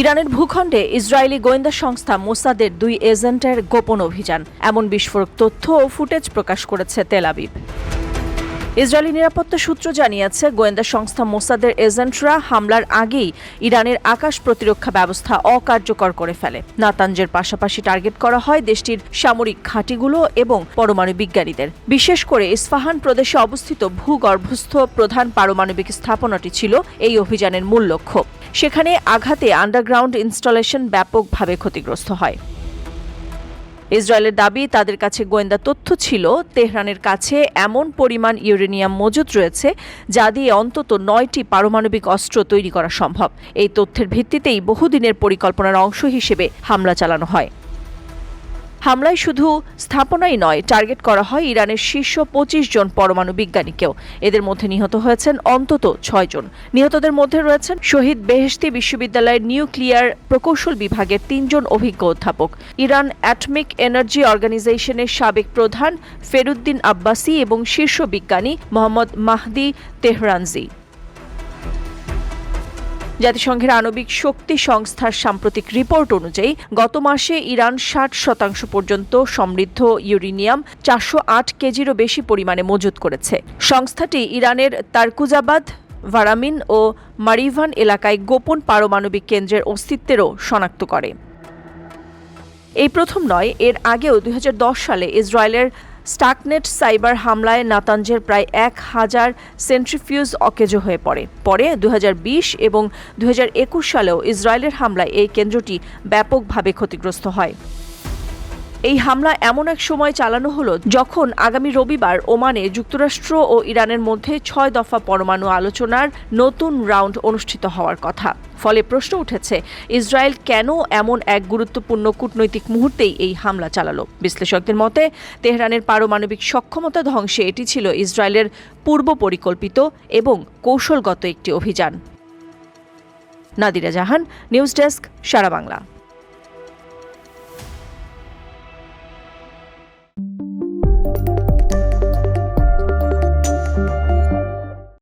ইরানের ভূখণ্ডে ইসরায়েলি গোয়েন্দা সংস্থা মোসাদের দুই এজেন্টের গোপন অভিযান। এমন বিস্ফোরক তথ্য ও ফুটেজ প্রকাশ করেছে তেল আবিব। ইসরায়েলি নিরাপত্তা সূত্র জানিয়েছে, গোয়েন্দা সংস্থা মোসাদের এজেন্টরা হামলার আগেই ইরানের আকাশ প্রতিরক্ষা ব্যবস্থা অকার্যকর করে ফেলে। নাতাঞ্জের পাশাপাশি টার্গেট করা হয় দেশটির সামরিক ঘাঁটিগুলো এবং পরমাণু বিজ্ঞানীদের। বিশেষ করে ইস্পাহান প্রদেশে অবস্থিত ভূগর্ভস্থ প্রধান পারমাণবিক স্থাপনাটি ছিল এই অভিযানের মূল লক্ষ্য। সেখানে আঘাতে আন্ডারগ্রাউন্ড ইনস্টলেশন ব্যাপকভাবে ক্ষতিগ্রস্ত হয়। ইসরায়েলের দাবি, তাদের কাছে গোয়েন্দা তথ্য ছিল, তেহরানের কাছে এমন পরিমাণ ইউরেনিয়াম মজুদ রয়েছে যা দিয়ে অন্তত নয়টি পারমাণবিক অস্ত্র তৈরি করা সম্ভব। এই তথ্যের ভিত্তিতেই বহুদিনের পরিকল্পনার অংশ হিসেবে হামলা চালানো হয়। হামলায় শুধু স্থাপনাই নয়, টার্গেট করা হয় ইরানের শীর্ষ পঁচিশ জন পরমাণু বিজ্ঞানীকেও। এদের মধ্যে নিহত হয়েছেন অন্তত ছয় জন। নিহতদের মধ্যে রয়েছেন শহীদ বেহেশতি বিশ্ববিদ্যালয়ের নিউক্লিয়ার প্রকৌশল বিভাগের তিনজন অভিজ্ঞ অধ্যাপক। ইরান অ্যাটমিক এনার্জি অর্গানাইজেশনের সাবেক প্রধান ফেরুদ্দিন আব্বাসি এবং শীর্ষ বিজ্ঞানী মোহাম্মদ মাহদি তেহরানজি। জাতিসংঘের আণবিক শক্তি সংস্থার সাম্প্রতিক রিপোর্ট অনুযায়ী গত মাসে ইরান ষাট শতাংশ পর্যন্ত সমৃদ্ধ ইউরেনিয়াম চারশো আট কেজিরও বেশি পরিমাণে মজুত করেছে। সংস্থাটি ইরানের তারকুজাবাদ, ভারামিন ও মারিভান এলাকায় গোপন পারমাণবিক কেন্দ্রের অস্তিত্বেরও শনাক্ত করে। এই প্রথম নয়, এর আগেও দুই হাজার দশ সালে ইসরায়েলের স্টাকনেট সাইবার হামলায় নাতাঞ্জের প্রায় এক হাজার সেন্ট্রিফিউজ অকেজো হয়ে পড়ে। পরে দু হাজার বিশ এবং দু হাজার একুশ সালেও ইসরায়েলের হামলায় এই কেন্দ্রটি ব্যাপকভাবে ক্ষতিগ্রস্ত হয়। এই হামলা এমন এক সময় চালানো হলো যখন আগামী রবিবার ওমানে যুক্তরাষ্ট্র ও ইরানের মধ্যে ছয় দফা পরমাণু আলোচনার নতুন রাউন্ড অনুষ্ঠিত হওয়ার কথা। ফলে প্রশ্ন উঠেছে, ইসরায়েল কেন এমন এক গুরুত্বপূর্ণ কূটনৈতিক মুহূর্তেই এই হামলা চালালো? বিশ্লেষকদের মতে, তেহরানের পারমাণবিক সক্ষমতা ধ্বংসে এটি ছিল ইসরায়েলের পূর্ব পরিকল্পিত এবং কৌশলগত একটি অভিযান। Nadira Jahan, news desk, Sara Bangla.